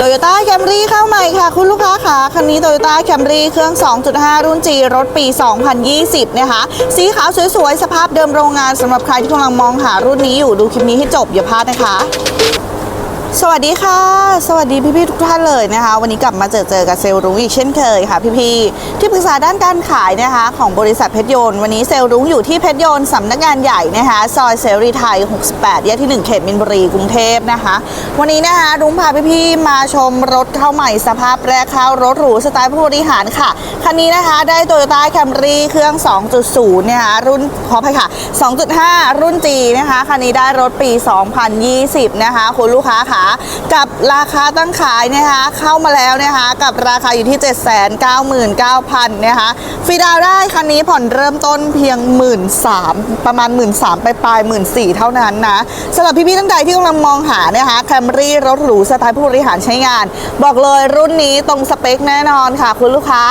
โตโยต้าแคมรี่เข้าใหม่ค่ะ คุณลูกค้าค่ะคันนี้โตโยต้าแคมรี่เครื่อง 2.5 รุ่น G รถปี 2020 นะคะ สีขาวสวยๆ สภาพเดิมโรงงานสำหรับใครที่กำลังมองหารุ่นนี้อยู่ดูคลิปนี้ให้จบอย่าพลาดนะคะ สวัสดีค่ะ สวัสดีพี่ๆทุกท่านเลยนะคะ วันนี้กลับมาเจอเจอกับเซลล์รุ้งอีกเช่นเคยค่ะพี่ๆที่ปรึกษาด้านการขายนะคะของบริษัทเพชรยนต์วันนี้เซลล์รุ้งอยู่ที่เพชรยนต์สำนักงานใหญ่นะคะซอยเสรีไทย 68 แยกที่ 1 เขตมินบุรีกรุงเทพนะคะ วันนี้นะคะรุ้งพาพี่ๆมาชมรถเข้าใหม่สภาพแรกเข้ารถหรูสไตล์ผู้บริหารค่ะคันนี้นะคะได้ Toyota Camry เครื่อง 2.0 นะคะรุ่นขออภัยค่ะ 2.5 รุ่น G นะคะคันนี้ได้รถปี 2020 นะคะคุณลูกค้าค่ะกับราคาตั้งขายนะคะเข้ามาแล้วนะคะกับราคาอยู่ที่ 799,000นะคะฟีดาวน์ได้คันนี้ผ่อนเริ่มต้นเพียง 1 3ื่นประมาณ 1 3ื่นไปปลายหมื่นสี่เท่านั้นนะสำหรับพี่ๆทั้งใดที่กำลังมองหานะคะแคมรี่รถหรูสไตล์ผู้บริหารใช้งาน บอกเลยรุ่นนี้ตรงสเปคแน่นอนค่ะ คุณลูกค้า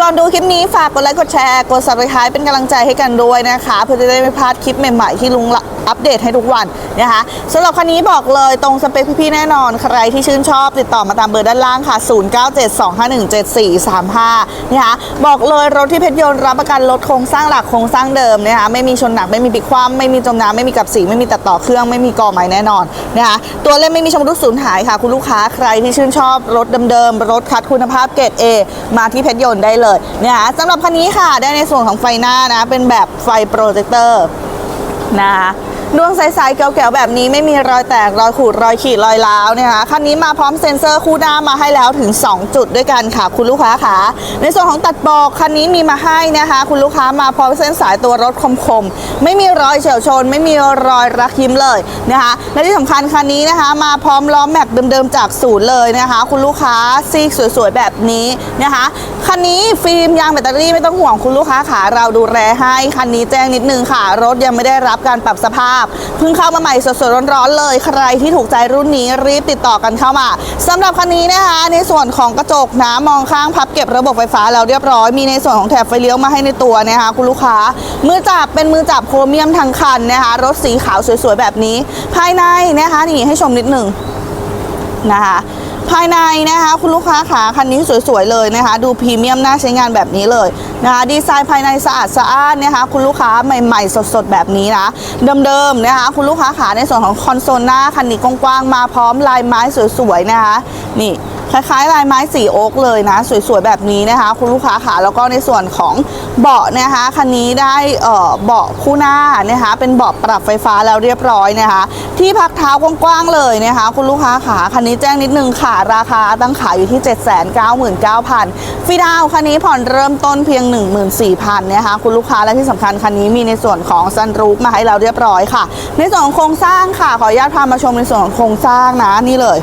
ก่อนดูคลิปนี้ฝากกดไลค์กดแชร์กด subscribe เป็นกำลังใจให้กันด้วยนะคะ เพื่อจะได้ไม่พลาดคลิปใหม่ๆที่ลุงละ อัปเดตให้ทุกวันนะคะสำหรับคันนี้บอกเลยตรงสเปคพี่ๆแน่นอน ใครที่ชื่นชอบติดต่อมาตามเบอร์ด้านล่างค่ะ 0972517435นะคะบอกเลยรถที่เพชรยนต์รับประกันรถโครงสร้างหลักโครงสร้างเดิมนะคะไม่มีชนหนักไม่มีปิดคว่ำไม่มีจมน้ำไม่มีกับสีไม่มีตัดต่อเครื่องไม่มีกอไม้แน่นอนนะคะตัวเล่นไม่มีชำรุดสูญหายค่ะ คุณลูกค้าใครที่ชื่นชอบรถเดิมๆรถคัดคุณภาพเกรด A มาที่เพชรยนต์ได้เลยนะคะสำหรับคันนี้ค่ะได้ในส่วนของไฟหน้านะเป็นแบบไฟโปรเจคเตอร์นะคะ ดวงใสๆแก๋วๆแบบนี้ไม่มีรอยแตกรอยขูดรอยขีดรอยร้าวนะคะคันนี้มาพร้อมเซ็นเซอร์คู่หน้ามาให้แล้วถึง 2 จุดด้วยกันค่ะ คุณลูกค้าค่ะในส่วนของตัดบอกคันนี้มีมาให้นะคะ คุณลูกค้ามาพร้อมเส้นสายตัวรถคมๆไม่มีรอยเฉียวชน ไม่มีรอยรักยิ้มเลยนะคะและที่สำคัญคันนี้นะคะ มาพร้อมล้อแม็กเดิมๆจากศูนย์เลยนะคะ คุณลูกค้าซีกสวยๆแบบนี้นะคะคันนี้ฟิล์มยางแบตเตอรี่ไม่ต้องห่วงคุณลูกค้าค่ะเราดูแลให้คันนี้แจ้งนิดนึงค่ะ รถยังไม่ได้รับการปรับสภาพเพิ่งเข้ามาใหม่สดๆร้อนๆเลย ใครที่ถูกใจรุ่นนี้รีบติดต่อกันเข้ามาสำหรับคันนี้นะคะ ในส่วนของกระจกนะมองข้างพับเก็บระบบไฟฟ้าแล้วเรียบร้อย มีในส่วนของแถบไฟเลี้ยวมาให้ในตัวนะคะคุณลูกค้า มือจับเป็นมือจับโครเมียมทั้งคันนะคะรถสีขาวสวยๆแบบนี้ ภายในนะคะนี่ให้ชมนิดหนึ่งนะคะ ภายในนะคะคุณลูกค้าขาคันนี้สวยๆเลยนะคะ ดูพรีเมียมน่าใช้งานแบบนี้เลยนะคะดีไซน์ภายในสะอาดสะอ้านนะคะคุณลูกค้าใหม่ๆ สดๆ แบบนี้นะเดิมๆนะคะคุณลูกค้าขาในส่วนของคอนโซลหน้าคันนี้กว้างๆมาพร้อมลายไม้สวยๆนะคะ นี่คล้ายๆลายไม้สีโอ๊กเลยนะ สวยๆแบบนี้นะคะ คุณลูกค้าค่ะแล้วก็ในส่วนของเบาะนะคะคันนี้ได้เบาะคู่หน้านะคะเป็นเบาะปรับไฟฟ้าแล้วเรียบร้อยนะคะ ที่พักเท้ากว้างๆเลยนะคะ คุณลูกค้าค่ะคันนี้แจ้งนิดนึงค่ะราคาตั้งขายอยู่ที่ 799,000ฟรีดาวน์คันนี้ผ่อนเริ่มต้นเพียง 14,000นะคะคุณลูกค้าและที่สำคัญคันนี้มีในส่วนของซันรูฟมาให้เราเรียบร้อยค่ะ ในส่วนของโครงสร้างค่ะขออนุญาตพามาชมในส่วนของโครงสร้างนะนี่เลย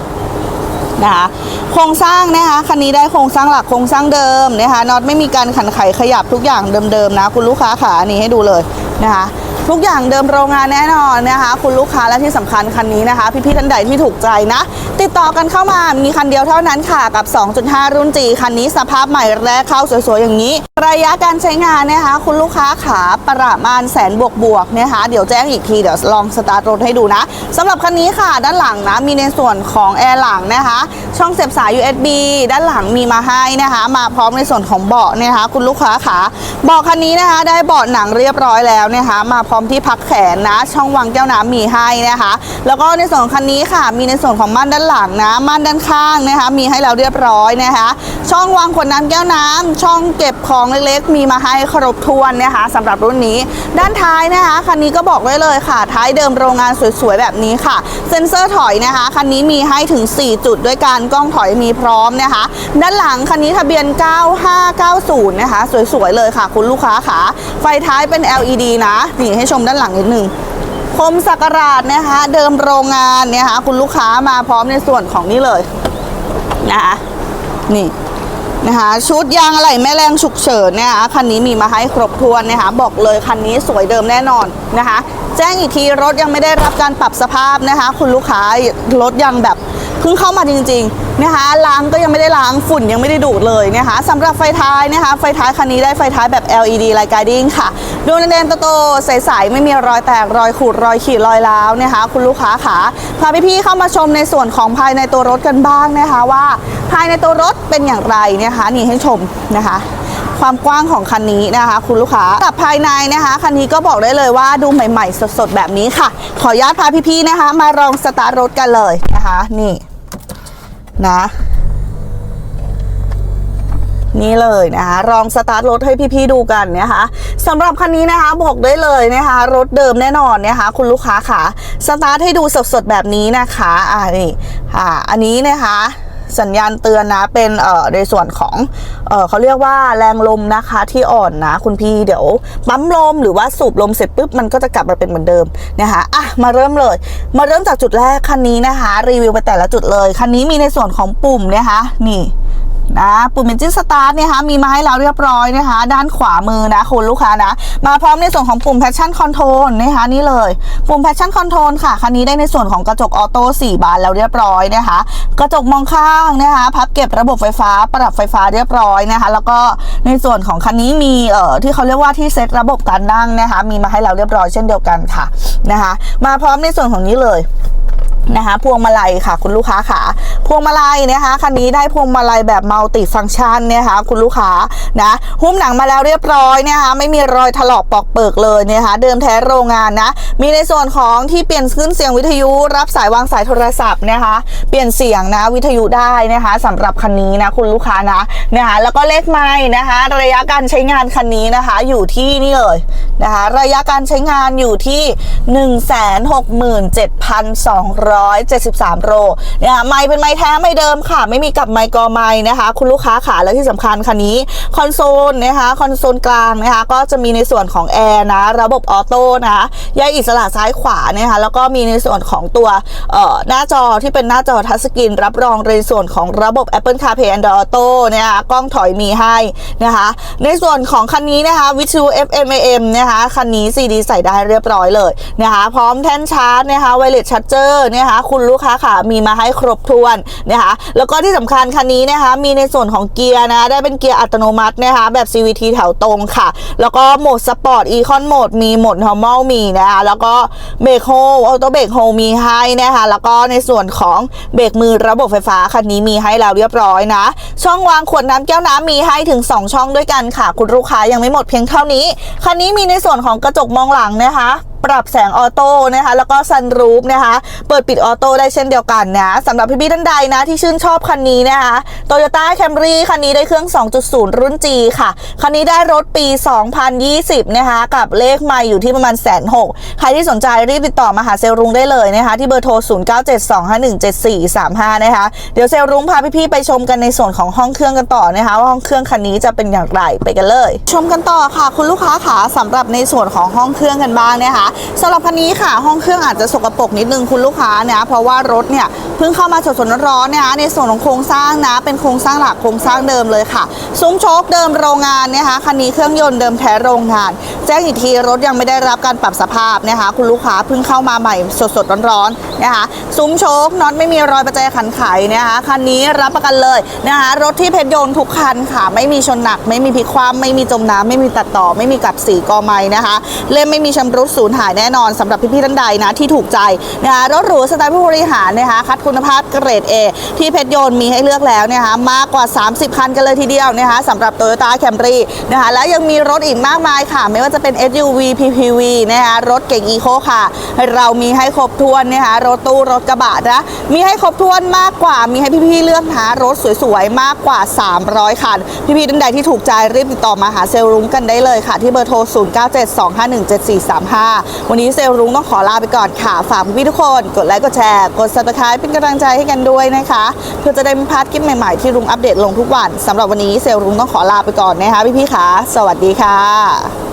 นะคะโครงสร้างนะคะคันนี้ได้โครงสร้างหลักโครงสร้างเดิมนะคะน็อตไม่มีการขันไขขยับทุกอย่างเดิมๆนะ คุณลูกค้าขาอันนี้ให้ดูเลยนะคะ ทุกอย่างเดิมโรงงานแน่นอนนะคะ คุณลูกค้าและที่สำคัญคันนี้นะคะ พี่ๆท่านใดที่ถูกใจนะ ติดต่อกันเข้ามามีคันเดียวเท่านั้นค่ะกับ 2.5 รุ่น G คันนี้สภาพใหม่แรกเข้าสวยๆอย่างนี้ ระยะการใช้งานนะคะ คุณลูกค้าขาประมาณแสนบวกบวกๆนะคะเดี๋ยวแจ้งอีกทีเดี๋ยวลองสตาร์ทรถให้ดูนะสำหรับคันนี้ค่ะ ด้านหลังนะมีในส่วนของแอร์หลังนะคะ ช่องเสียบสาย USB ด้านหลังมีมาให้นะคะ มาพร้อมในส่วนของเบาะนะคะ คุณลูกค้าขาเบาะคันนี้นะคะ ได้เบาะหนังเรียบร้อยแล้วนะคะ มาพร้อมอมที่พักแขนนะ ช่องวางแก้วน้ำมีให้นะคะ แล้วก็ในส่วนของคันนี้ค่ะ มีในส่วนของม่านด้านหลังนะม่านด้านข้างนะคะ มีให้เราเรียบร้อยนะคะ ช่องวางขวดน้ำแก้วน้ำช่องเก็บของเล็กๆ มีมาให้ครบถ้วนนะคะสำหรับรุ่นนี้ ด้านท้ายนะคะคันนี้ก็บอกไว้เลยค่ะ ท้ายเดิมโรงงานสวยๆแบบนี้ค่ะ เซ็นเซอร์ถอยนะคะคันนี้มีให้ถึง 4 จุดด้วยกันกล้องถอยมีพร้อมนะคะ ด้านหลังคันนี้ทะเบียน 9590 นะคะ สวยๆเลยค่ะ คุณลูกค้าค่ะไฟท้ายเป็น LED นะนี่ให้ชมด้านหลังนิดนึงคมสักราชนะคะ เดิมโรงงานเนี่ยค่ะคุณลูกค้ามาพร้อมในส่วนของนี่เลยนะคะนี่นะคะชุดยางอะไหล่แม่แรงฉุกเฉินเนี่ยคันนี้มีมาให้ครบถ้วนนะคะบอกเลยคันนี้สวยเดิมแน่นอนนะคะ แจ้งอีกทีรถยังไม่ได้รับการปรับสภาพนะคะ คุณลูกค้ารถยังแบบ พิ่งเข้ามาจริงๆนะคะล้างก็ยังไม่ได้ล้างฝุ่นยังไม่ได้ดูดเลยนะคะสำหรับไฟท้ายนะคะ ไฟท้ายคันนี้ได้ไฟท้ายแบบ LED Light Guiding ค่ะดวงแดงๆโตๆใสๆไม่มีรอยแตกรอยขูดรอยขีดรอยร้าวนะคะ คุณลูกค้าขาพาพี่ๆเข้ามาชมในส่วนของภายในตัวรถกันบ้างนะคะว่า ภายในตัวรถเป็นอย่างไรนะคะ นี่ให้ชมนะคะความกว้างของคันนี้นะคะ คุณลูกค้ากับภายในนะคะ คันนี้ก็บอกได้เลยว่าดูใหม่ ๆ สดๆ แบบนี้ค่ะ ขออนุญาตพาพี่ๆนะคะ มาลองสตาร์ทรถกันเลยนะคะ นี่ นะ นี่เลยนะคะลองสตาร์ทรถให้พี่ๆดูกันนะคะสำหรับคันนี้นะคะบอกได้เลยนะคะรถเดิมแน่นอนนะคะคุณลูกค้าค่ะสตาร์ทให้ดูสดๆแบบนี้นะคะอ่านี่อ่าอันนี้นะคะ สัญญาณเตือนนะเป็นเอ่อในส่วนของเอ่อเขาเรียกว่าแรงลมนะคะที่อ่อนนะ คุณพี่เดี๋ยวปั๊มลมหรือว่าสูบลมเสร็จปุ๊บมันก็จะกลับมาเป็นเหมือนเดิมนะคะอะมาเริ่มเลย มาเริ่มจากจุดแรกคันนี้นะคะ รีวิวไปแต่ละจุดเลยคันนี้มีในส่วนของปุ่มนะคะนี่ นะปุ่ม Engine Start เนี่ยคะมีมาให้เราเรียบร้อยนะคะ ด้านขวามือนะคุณลูกค้านะ มาพร้อมในส่วนของปุ่ม Passion Control นะคะนี่เลย ปุ่ม Passion Control ค่ะ คันนี้ได้ในส่วนของกระจกออโต้4บานแล้วเรียบร้อยนะคะ กระจกมองข้างนะคะ พับเก็บระบบไฟฟ้า ปรับไฟฟ้าเรียบร้อยนะคะ แล้วก็ในส่วนของคันนี้มีเอ่อที่เขาเรียกว่าที่เซตระบบการนั่งนะคะ มีมาให้เราเรียบร้อยเช่นเดียวกันค่ะนะคะ มาพร้อมในส่วนของนี้เลย นะคะพวงมาลัยค่ะ คุณลูกค้าค่ะ พวงมาลัยนะคะคันนี้ได้พวงมาลัยแบบมัลติฟังก์ชันนะคะ คุณลูกค้านะหุ้มหนังมาแล้วเรียบร้อยนะคะ ไม่มีรอยถลอกปอกเปิกเลยนะคะ เดิมแท้โรงงานนะ มีในส่วนของที่เปลี่ยนขึ้นเสียงวิทยุ รับสายวางสายโทรศัพท์นะคะ เปลี่ยนเสียงนะวิทยุได้นะคะสำหรับคันนี้นะคุณลูกค้านะนะคะแล้วก็เลขไม้นะคะ ระยะการใช้งานคันนี้นะคะ อยู่ที่นี่เลยนะคะ ระยะการใช้งานอยู่ที่1,173โลนะคะไม้เป็นไม้แท้ไม่เดิมค่ะ ไม่มีกับไม้กอไม้นะคะ คุณลูกค้าขาและที่สำคัญคันนี้คอนโซลนะคะคอนโซลกลางนะคะก็จะมีในส่วนของแอร์นะระบบออโต้นะคะแยกอิสระซ้ายขวานะคะแล้วก็มีในส่วนของตัวเอ่อหน้าจอที่เป็นหน้าจอทัชสกรีนรับรองในส่วนของระบบ Apple CarPlay Android Auto นะคะกล้องถอยมีให้นะคะในส่วนของคันนี้นะคะวิทยุ FM AM นะคะคันนี้ CD ใส่ได้เรียบร้อยเลยนะคะพร้อมแท่นชาร์จนะคะไวเลสชาร์เจอร์นะคะคุณลูกค้าค่ะมีมาให้ครบถ้วนนะคะแล้วก็ที่สำคัญคันนี้นะคะ มีในส่วนของเกียร์นะได้เป็นเกียร์อัตโนมัตินะคะแบบ CVT แถวตรงค่ะ แล้วก็โหมดสปอร์ตอีคอนโหมดมีโหมด normal มีนะคะแล้วก็เบรกโฮออโต้เบรกโฮมีให้นะคะแล้วก็ในส่วนของเบรกมือระบบไฟฟ้าคันนี้มีให้แล้วเรียบร้อยนะ ช่องวางขวดน้ำแก้วน้ำมีให้ถึง 2 ช่องด้วยกันค่ะ คุณลูกค้ายังไม่หมดเพียงเท่านี้คันนี้มีในส่วนของกระจกมองหลังนะคะ ปรับแสงออโต้นะคะแล้วก็ซันรูฟนะคะ เปิดปิดออโต้ได้เช่นเดียวกันนะสำหรับพี่ๆท่านใดนะที่ชื่นชอบคันนี้นะคะ Toyota Camry คันนี้ได้เครื่อง 2.0 รุ่น G ค่ะ คันนี้ได้รถปี 2020 นะคะ กับเลขไม่อยู่ที่ประมาณแสนหกใครที่สนใจรีบติดต่อมาหาเซลรุงได้เลยนะคะ ที่เบอร์โทร 0972517435 นะคะ เดี๋ยวเซลรุงพาพี่ๆไปชมกันในส่วนของห้องเครื่องกันต่อนะคะ ว่าห้องเครื่องคันนี้จะเป็นอย่างไรไปกันเลย ชมกันต่อค่ะ คุณลูกค้าขาสำหรับในส่วนของห้องเครื่องกันบ้างนะคะสำหรับคันนี้ค่ะ ห้องเครื่องอาจจะสกปรกนิดนึงคุณลูกค้านะเพราะว่ารถเนี่ยเพิ่งเข้ามาสดๆร้อนๆนะคะในส่วนของโครงสร้างนะ เป็นโครงสร้างหลักโครงสร้างเดิมเลยค่ะ ซุ้มโชคเดิมโรงงานนะคะคันนี้เครื่องยนต์เดิมแท้โรงงาน แจ้งอีกทีรถยังไม่ได้รับการปรับสภาพนะคะ คุณลูกค้าเพิ่งเข้ามาใหม่สดๆร้อนๆนะคะซุ้มโชคน็อตไม่มีรอยประแจขันไขนะคะคันนี้รับประกันเลยนะคะรถที่เพชรยนต์ทุกคันค่ะ ไม่มีชนหนัก ไม่มีพลิกคว่ำไม่มีจมน้ำไม่มีตัดต่อ ไม่มีกับสีกอไม้นะคะเล่มไม่มีชำรุดสูญหายแน่นอนสำหรับพี่ๆท่านใดนะที่ถูกใจนะคะรถหรูสไตล์ผู้บริหารนะคะคัดคุณภาพเกรด A ที่เพชรยนต์มีให้เลือกแล้วนะคะมากกว่า 30 คันกันเลยทีเดียวนะคะสำหรับ Toyota Camry นะคะและยังมีรถอีกมากมายค่ะ ไม่ว่าจะเป็น SUV PPV นะคะรถเก่ง Eco ค่ะ เรามีให้ครบถ้วนนะคะรถตู้รถกระบะนะมีให้ครบถ้วนมากกว่ามีให้พี่ๆเลือกหารถสวยๆมากกว่า 300 คัน พี่ๆท่านใดที่ถูกใจรีบติดต่อมาหาเซลล์รุ้งกันได้เลยค่ะ ที่เบอร์โทร 0972517435วันนี้เซลรุ้งต้องขอลาไปก่อนค่ะ ฝากพี่ทุกคนกดไลค์กดแชร์ กดซับสไครป์เป็นกำลังใจให้กันด้วยนะคะ เพื่อจะได้ไม่พลาดคลิปใหม่ๆที่รุ้งอัปเดตลงทุกวันสำหรับวันนี้เซลรุ้งต้องขอลาไปก่อนนะคะพี่ๆค่ะ สวัสดีค่ะ